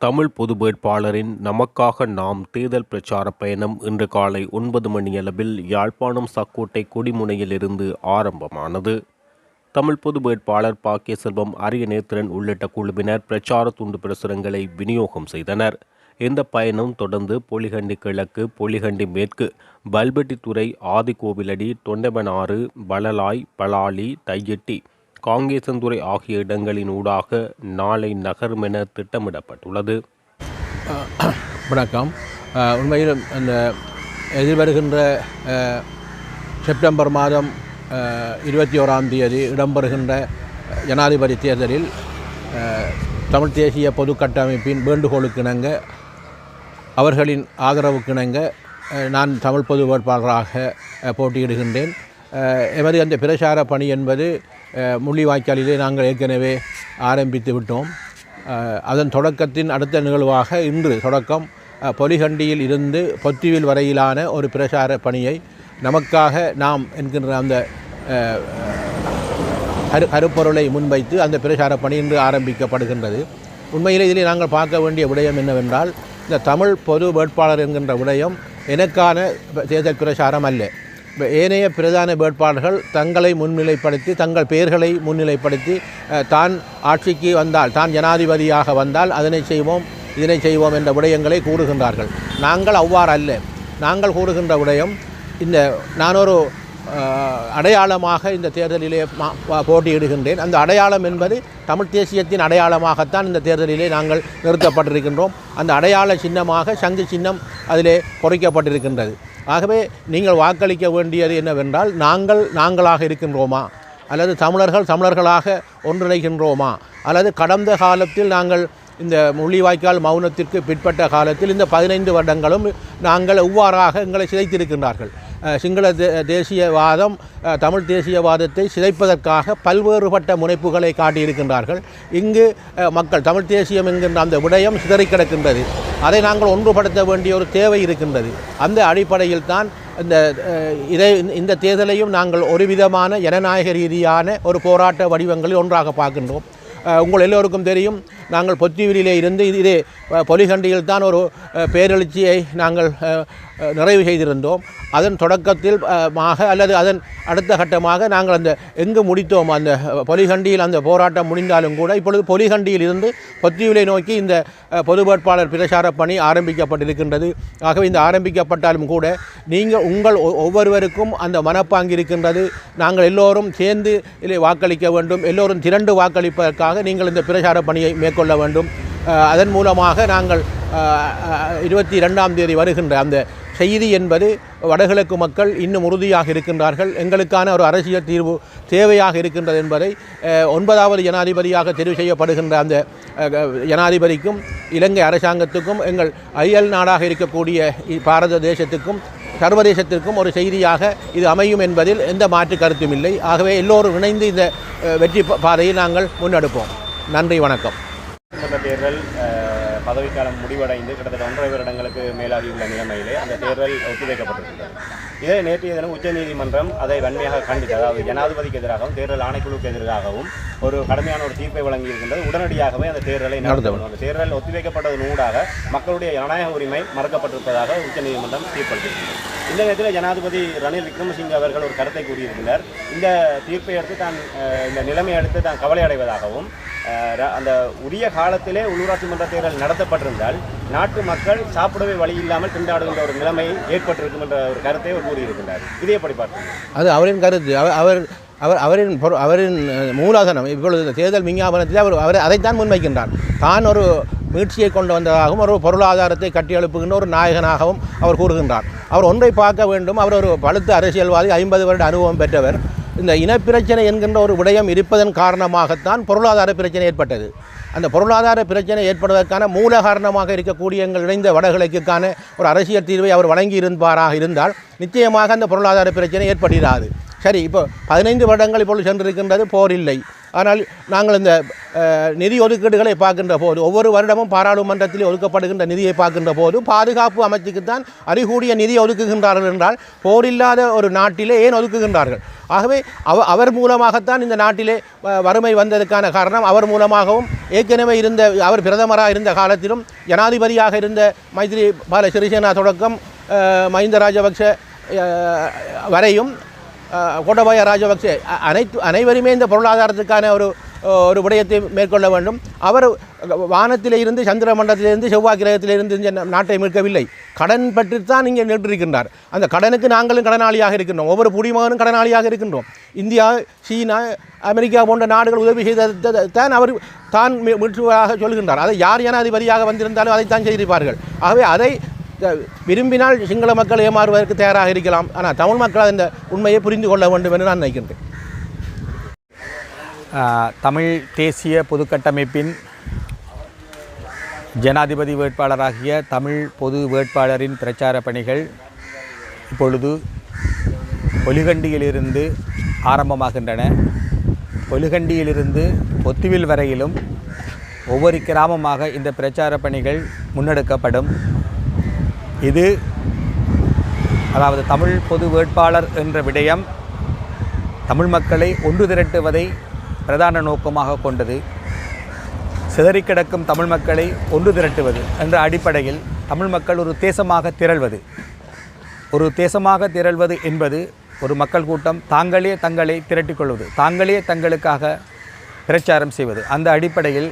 தமிழ் பொது வேட்பாளரின் நமக்காக நாம் தேர்தல் பிரச்சார பயணம் இன்று காலை ஒன்பது மணியளவில் யாழ்ப்பாணம் சக்கோட்டை கொடிமுனையிலிருந்து ஆரம்பமானது. தமிழ் பொது வேட்பாளர் பாக்கிய செல்வம் அரிய நேத்திரன் உள்ளிட்ட குழுவினர் பிரச்சார துண்டு பிரசுரங்களை விநியோகம் செய்தனர். இந்த பயணம் தொடர்ந்து பொலிகண்டி கிழக்கு பொலிகண்டி மேற்கு பல்பெட்டித்துறை ஆதிகோவிலடி தொண்டபனாறு பலலாய் பலாலி தையெட்டி காங்கேசந்துறை ஆகிய இடங்களின் ஊடாக நாளை நகரும் என திட்டமிடப்பட்டுள்ளது. வணக்கம். உண்மையில் அந்த எதிர்வருகின்ற செப்டம்பர் மாதம் இருபத்தி ஓராம் தேதி இடம்பெறுகின்ற ஜனாதிபதி தேர்தலில் தமிழ் தேசிய பொது கட்டமைப்பின் வேண்டுகோளுக்கிணங்க அவர்களின் ஆதரவுக்கிணங்க நான் தமிழ் பொது வேட்பாளராக போட்டியிடுகின்றேன். எமது அந்த பிரச்சார பணி என்பது முள்ளிவாய்க்காலிலே நாங்கள் ஏற்கனவே ஆரம்பித்து விட்டோம். அதன் தொடக்கத்தின் அடுத்த நிகழ்வாக இன்று தொடக்கம் பொலிகண்டியில் இருந்து பொத்திவில் வரையிலான ஒரு பிரச்சார பணியை நமக்காக நாம் என்கின்ற அந்த கரு கருப்பொருளை முன்வைத்து அந்த பிரச்சார பணி இன்று ஆரம்பிக்கப்படுகின்றது. உண்மையிலே இதில் நாங்கள் பார்க்க வேண்டிய விடயம் என்னவென்றால் இந்த தமிழ் பொது வேட்பாளர் என்கின்ற விடயம் எனக்கான தேர்தல் பிரச்சாரம் அல்ல. ஏனைய பிரதான வேட்பாளர்கள் தங்களை முன்னிலைப்படுத்தி தங்கள் பெயர்களை முன்னிலைப்படுத்தி தான் ஆட்சிக்கு வந்தால் தான் ஜனாதிபதியாக வந்தால் அதனை செய்வோம் இதனை செய்வோம் என்ற விடயங்களை கூறுகின்றார்கள். நாங்கள் அவ்வாறு அல்ல நாங்கள் கூறுகின்ற விடயம் இந்த நான் ஒரு அடையாளமாக இந்த தேர்தலிலே மா- போட்டியிடுகின்றேன். அந்த அடையாளம் என்பது தமிழ் தேசியத்தின் அடையாளமாகத்தான் இந்த தேர்தலிலே நாங்கள் நிறுத்தப்பட்டிருக்கின்றோம். அந்த அடையாள சின்னமாக சங்கு சின்னம் அதிலே குறைக்கப்பட்டிருக்கின்றது ஆகவே நீங்கள் வாக்களிக்க வேண்டியது என்னவென்றால் நாங்கள் நாங்களாக இருக்கின்றோமா? அல்லது தமிழர்கள் தமிழர்களாக ஒன்றிணைகின்றோமா? அல்லது கடந்த காலத்தில் நாங்கள் இந்த முள்ளிவாய்க்கால் மௌனத்திற்கு பிற்பட்ட காலத்தில் இந்த பதினைந்து வருடங்களும் நாங்கள் எவ்வாறாக எங்களை சிதைத்திருக்கின்றார்கள். சிங்கள தே தேசியவாதம் தமிழ் தேசியவாதத்தை சிதைப்பதற்காக பல்வேறுபட்ட முனைப்புகளை காட்டியிருக்கின்றார்கள். இங்கு மக்கள் தமிழ் தேசியம் என்கின்ற அந்த விடயம் சிதறி கிடக்கின்றது. அதை நாங்கள் ஒன்றுபடுத்த வேண்டிய ஒரு தேவை இருக்கின்றது. அந்த அடிப்படையில் தான் இந்த இதை இந்த தேர்தலையும் நாங்கள் ஒரு விதமான ஜனநாயக ரீதியான ஒரு போராட்ட வடிவங்களில் ஒன்றாக பார்க்கின்றோம். உங்கள் எல்லோருக்கும் தெரியும் நாங்கள் பொத்திவிரிலே இருந்து இதே பொலிகண்டியில் தான் ஒரு பேரெழுச்சியை நாங்கள் நிறைவு செய்திருந்தோம். அதன் தொடக்கத்தில் மாக அல்லது அதன் அடுத்த கட்டமாக நாங்கள் அந்த எங்கு முடித்தோம் அந்த பொலிகண்டியில் அந்த போராட்டம் முடிந்தாலும் கூட இப்பொழுது பொலிகண்டியில் இருந்து பொத்திவிலை நோக்கி இந்த பொது வேட்பாளர் பிரச்சார பணி ஆரம்பிக்கப்பட்டிருக்கின்றது. ஆகவே இந்த ஆரம்பிக்கப்பட்டாலும் கூட நீங்கள் உங்கள் ஒ- ஒவ்வொருவருக்கும் அந்த மனப்பாங்கு இருக்கின்றது. நாங்கள் எல்லோரும் சேர்ந்து இதை வாக்களிக்க வேண்டும். எல்லோரும் திரண்டு வாக்களிப்பதற்காக நீங்கள் இந்த பிரச்சார பணியை மேற்கொள்ள வேண்டும். அதன் மூலமாக நாங்கள் இருபத்தி ரெண்டாம் தேதி வருகின்ற அந்த செய்தி என்பது வடகிழக்கு மக்கள் இன்னும் உறுதியாக இருக்கின்றார்கள். எங்களுக்கான ஒரு அரசியல் தீர்வு தேவையாக இருக்கின்றது என்பதை ஒன்பதாவது ஜனாதிபதியாக தெரிவு செய்யப்படுகின்ற அந்த ஜனாதிபதிக்கும் இலங்கை அரசாங்கத்துக்கும் எங்கள் அயல் நாடாக இருக்கக்கூடிய பாரத தேசத்துக்கும் சர்வதேசத்திற்கும் ஒரு செய்தியாக இது அமையும் என்பதில் எந்த மாற்று கருத்தும் இல்லை. ஆகவே எல்லோரும் இணைந்து இந்த வெற்றி பா- பாதையை நாங்கள் முன்னெடுப்போம். நன்றி வணக்கம். சட்டமன்ற தேர்தல் பதவிக்காலம் முடிவடைந்து கிட்டத்தட்ட ஒன்றரை வருடங்களுக்கு மேலாகியுள்ள நிலைமையிலே அந்த தேர்தல் ஒத்திவைக்கப்பட்டிருக்கிறது. இதே நேற்றைய தினம் உச்சநீதிமன்றம் அதை வன்மையாக கண்டித்து அதாவது ஜனாதிபதிக்கு எதிராகவும் தேர்தல் ஆணைக்குழுக்கு எதிராகவும் ஒரு கடுமையான ஒரு தீர்ப்பை வழங்கியிருக்கின்றது. உடனடியாகவே அந்த தேர்தலை நடத்தணும். அந்த தேர்தல் ஒத்திவைக்கப்பட்டதன் ஊடாக மக்களுடைய ஜனநாயக உரிமை மறுக்கப்பட்டிருப்பதாக உச்சநீதிமன்றம் தீர்ப்பளித்திருக்கிறது. இந்த நேரத்தில் ஜனாதிபதி ரணில் விக்ரமசிங்கே அவர்கள் ஒரு கருத்தை கூறியிருக்கிறார். இந்த தீர்ப்பை அடுத்து தான் இந்த நிலைமையை அடுத்து தான் கவலை அடைவதாகவும் அந்த உரிய காலத்திலே உள்ளூராட்சி மன்ற தேர்தல் நடத்தப்பட்டிருந்தால் நாட்டு மக்கள் சாப்பிடவே வழி இல்லாமல் திண்டாடுகின்ற ஒரு நிலைமை ஏற்பட்டிருக்கும் என்ற ஒரு கருத்தை அவர் கூறியிருக்கின்றார். இதை எப்படி பார்த்தீங்க அது அவரின் கருத்து. அவர் அவர் அவர் அவரின் பொரு- அவரின் மூலாதனம். இப்பொழுது தேர்தல் விஞ்ஞாபனத்தில் அவர் அவர் அதைத்தான் முன்வைக்கின்றார். தான் ஒரு மீட்சியை கொண்டு வந்ததாகவும் ஒரு பொருளாதாரத்தை கட்டியெழுப்புகின்ற ஒரு நாயகனாகவும் அவர் கூறுகின்றார். அவர் ஒன்றை பார்க்க வேண்டும். அவர் ஒரு பழுத்த அரசியல்வாதி ஐம்பது வருட அனுபவம் பெற்றவர். இந்த இனப்பிரச்சனை என்கின்ற ஒரு விடயம் இருப்பதன் காரணமாகத்தான் பொருளாதார பிரச்சனை ஏற்பட்டது. அந்த பொருளாதார பிரச்சனை ஏற்படுவதற்கான மூல காரணமாக இருக்கக்கூடிய எங்கள் இணைந்த வடகிழக்குக்கான ஒரு அரசியல் தீர்வை அவர் வழங்கி இருப்பாராக இருந்தால் நிச்சயமாக அந்த பொருளாதார பிரச்சனை ஏற்படுகிறாது சரி இப்போ பதினைந்து வருடங்கள் இப்பொழுது சென்றிருக்கின்றது போர் இல்லை. ஆனால் நாங்கள் இந்த நிதி ஒதுக்கீடுகளை பார்க்கின்ற போது ஒவ்வொரு வருடமும் பாராளுமன்றத்தில் ஒதுக்கப்படுகின்ற நிதியை பார்க்கின்ற போது பாதுகாப்பு அமைச்சுக்குத்தான் அறிகூடிய நிதி ஒதுக்குகின்றார்கள் என்றால் போரில்லாத ஒரு நாட்டிலே ஏன் ஒதுக்குகின்றார்கள்? ஆகவே அவ அவர் மூலமாகத்தான் இந்த நாட்டிலே வறுமை வந்ததற்கான காரணம் அவர் மூலமாகவும் ஏற்கனவே இருந்த அவர் பிரதமராக இருந்த காலத்திலும் ஜனாதிபதியாக இருந்த மைத்ரி பால சிறிசேனா தொடக்கம் மஹிந்த ராஜபக்ஷ வரையும் கோட்டபாய ராஜபக்சே அனைத்து அனைவருமே இந்த பொருளாதாரத்துக்கான ஒரு ஒரு விடயத்தை மேற்கொள்ள வேண்டும். அவர் வானத்திலிருந்து சந்திர மண்டலத்திலிருந்து செவ்வாய் கிரகத்திலிருந்து நாட்டை மீட்கவில்லை. கடன் பற்றித்தான் இங்கே நின்றிருக்கின்றார். அந்த கடனுக்கு நாங்களும் கடனாளியாக இருக்கின்றோம். ஒவ்வொரு குடிமகனும் கடனாளியாக இருக்கின்றோம். இந்தியா சீனா அமெரிக்கா போன்ற நாடுகள் உதவி செய்த தான் அவர் தான் மீட்சுவதாக சொல்கின்றார். அதை யார் ஜனாதிபதியாக வந்திருந்தாலும் அதைத்தான் செய்திருப்பார்கள். ஆகவே அதை விரும்பினால் சிங்கள மக்கள் ஏமாறுவதற்கு தயாராக இருக்கலாம். ஆனால் தமிழ் மக்கள் அந்த உண்மையை புரிந்து கொள்ள வேண்டும் என்று நான் நினைக்கின்றேன். தமிழ் தேசிய பொதுக்கட்டமைப்பின் ஜனாதிபதி வேட்பாளராகிய தமிழ் பொது வேட்பாளரின் பிரச்சார பணிகள் இப்பொழுது ஒலிகண்டியிலிருந்து ஆரம்பமாகின்றன. ஒலிகண்டியிலிருந்து ஒத்திவில் வரையிலும் ஒவ்வொரு கிராமமாக இந்த பிரச்சார பணிகள் முன்னெடுக்கப்படும். இது அதாவது தமிழ் பொது வேட்பாளர் என்ற விடயம் தமிழ் மக்களை ஒன்று திரட்டுவதை பிரதான நோக்கமாக கொண்டது. சிதறிக் கிடக்கும் தமிழ் மக்களை ஒன்று திரட்டுவது என்ற அடிப்படையில் தமிழ் மக்கள் ஒரு தேசமாக திரள்வது. ஒரு தேசமாக திரள்வது என்பது ஒரு மக்கள் கூட்டம் தாங்களே தங்களை திரட்டிக் கொள்வது தாங்களே தங்களுக்காக பிரச்சாரம் செய்வது. அந்த அடிப்படையில்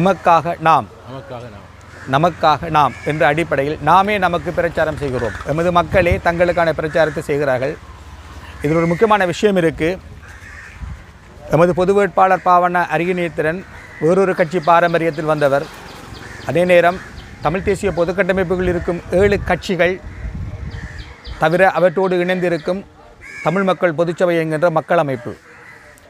எமக்காக நாம் நமக்காக நாம் என்ற அடிப்படையில் நாமே நமக்கு பிரச்சாரம் செய்கிறோம். எமது மக்களே தங்களுக்கான பிரச்சாரத்தை செய்கிறார்கள். இதில் ஒரு முக்கியமான விஷயம் இருக்குது எமது பொது வேட்பாளர் பாவண்ண அரியநேத்திரன் வேறொரு கட்சி பாரம்பரியத்தில் வந்தவர். அதே நேரம் தமிழ் தேசிய பொதுக்கட்டமைப்புகள் இருக்கும் ஏழு கட்சிகள் தவிர அவற்றோடு இணைந்திருக்கும் தமிழ் மக்கள் பொதுச்சபை என்கின்ற மக்கள் அமைப்பு.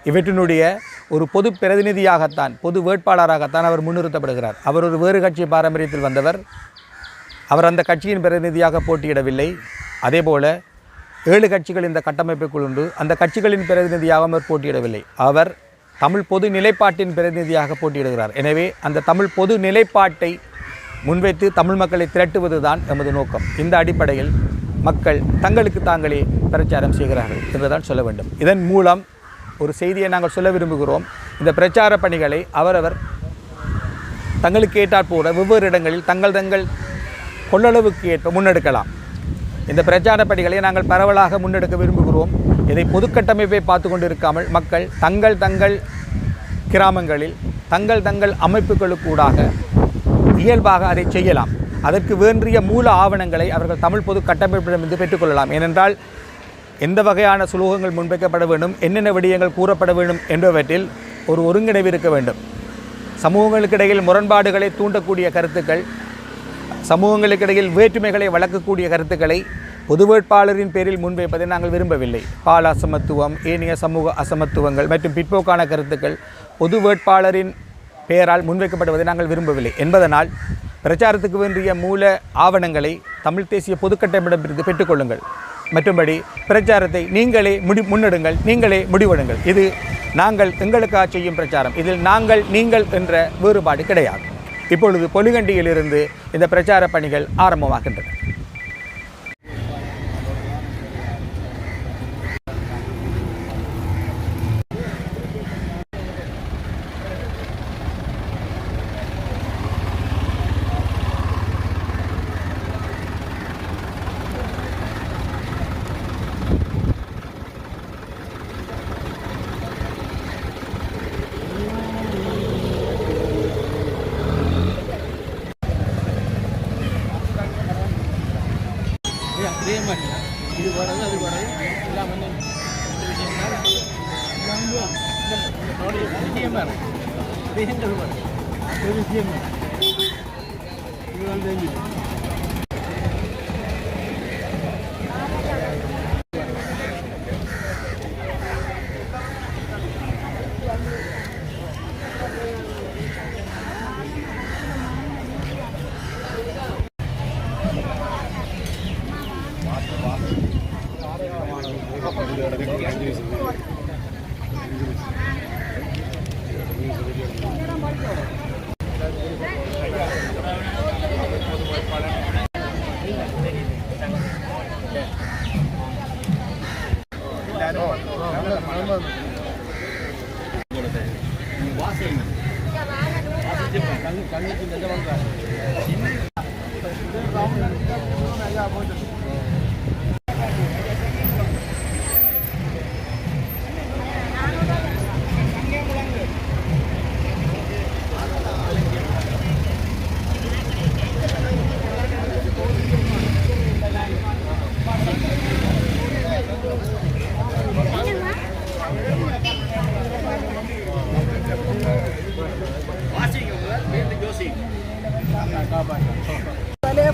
இவற்றினுடைய ஒரு பொது பிரதிநிதியாகத்தான் பொது வேட்பாளராகத்தான் அவர் முன்னிறுத்தப்படுகிறார். அவர் ஒரு வேறு கட்சி பாரம்பரியத்தில் வந்தவர். அவர் அந்த கட்சியின் பிரதிநிதியாக போட்டியிடவில்லை. அதேபோல ஏழு கட்சிகள் இந்த கட்டமைப்புக்குள் உண்டு. அந்த கட்சிகளின் பிரதிநிதியாக அவர் போட்டியிடவில்லை. அவர் தமிழ் பொது நிலைப்பாட்டின் பிரதிநிதியாக போட்டியிடுகிறார். எனவே அந்த தமிழ் பொது நிலைப்பாட்டை முன்வைத்து தமிழ் மக்களை திரட்டுவது தான் எமது நோக்கம். இந்த அடிப்படையில் மக்கள் தங்களுக்கு தாங்களே பிரச்சாரம் செய்கிறார்கள் என்றுதான் சொல்ல வேண்டும். இதன் மூலம் ஒரு செய்தியை நாங்கள் சொல்ல விரும்புகிறோம். இந்த பிரச்சார பணிகளை அவரவர் தங்களுக்கு ஏற்றாற்போல வெவ்வேறு இடங்களில் தங்கள் தங்கள் கொள்ளளவுக்கு ஏற்ப முன்னெடுக்கலாம். இந்த பிரச்சார பணிகளை நாங்கள் பரவலாக முன்னெடுக்க விரும்புகிறோம். இதை பொதுக்கட்டமைப்பை பார்த்து கொண்டு இருக்காமல் மக்கள் தங்கள் தங்கள் கிராமங்களில் தங்கள் தங்கள் அமைப்புகளுக்கூடாக இயல்பாக அதை செய்யலாம். அதற்கு வேண்டிய மூல ஆவணங்களை அவர்கள் தமிழ் பொது கட்டமைப்பிடமிருந்து பெற்றுக்கொள்ளலாம். ஏனென்றால் எந்த வகையான சுலோகங்கள் முன்வைக்கப்பட வேண்டும் என்னென்ன விடயங்கள் கூறப்பட வேண்டும் என்பவற்றில் ஒரு ஒருங்கிணைவு இருக்க வேண்டும். சமூகங்களுக்கு இடையில் முரண்பாடுகளை தூண்டக்கூடிய கருத்துக்கள் சமூகங்களுக்கிடையில் வேற்றுமைகளை வளர்க்கக்கூடிய கருத்துக்களை பொது வேட்பாளரின் பேரில் முன்வைப்பதை நாங்கள் விரும்பவில்லை. பால் அசமத்துவம் ஏனைய சமூக அசமத்துவங்கள் மற்றும் பிற்போக்கான கருத்துக்கள் பொது வேட்பாளரின் பெயரால் முன்வைக்கப்படுவதை நாங்கள் விரும்பவில்லை. என்பதனால் பிரச்சாரத்துக்கு வேண்டிய மூல ஆவணங்களை தமிழ் தேசிய பொதுக்கட்டமிடமிருந்து பெற்றுக்கொள்ளுங்கள். மற்றும்படி பிரச்சாரத்தை நீங்களே முடி முன்னெடுங்கள் நீங்களே முடிவெடுங்கள். இது நாங்கள் எங்களுக்காக செய்யும் பிரச்சாரம். இதில் நாங்கள் நீங்கள் என்ற வேறுபாடு கிடையாது. இப்பொழுது பொலிகண்டியிலிருந்து இந்த பிரச்சார பணிகள் ஆரம்பமாகின்றன அதே மாதிரி இது வர்றது அது வர்றது எல்லாம் வந்து விஷயம் விஷயம் இது வந்து விலையை விளங்கும் நானும்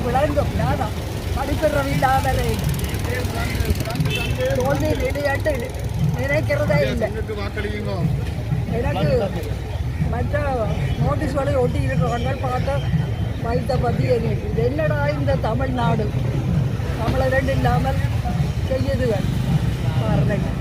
படிக்கிறோம் படிப்பிறவில்லாதலை தோல்வி விளையாட்டு நினைக்கிறதே இல்லை எனக்கு மற்ற நோட்டீஸ்களை ஒட்டி இருக்கிறவங்க பார்த்து வைத்த பற்றி எனக்கு இது என்னடா இந்த தமிழ்நாடு தமிழர் இல்லாமல் செய்யுதுகள் பாருங்கள்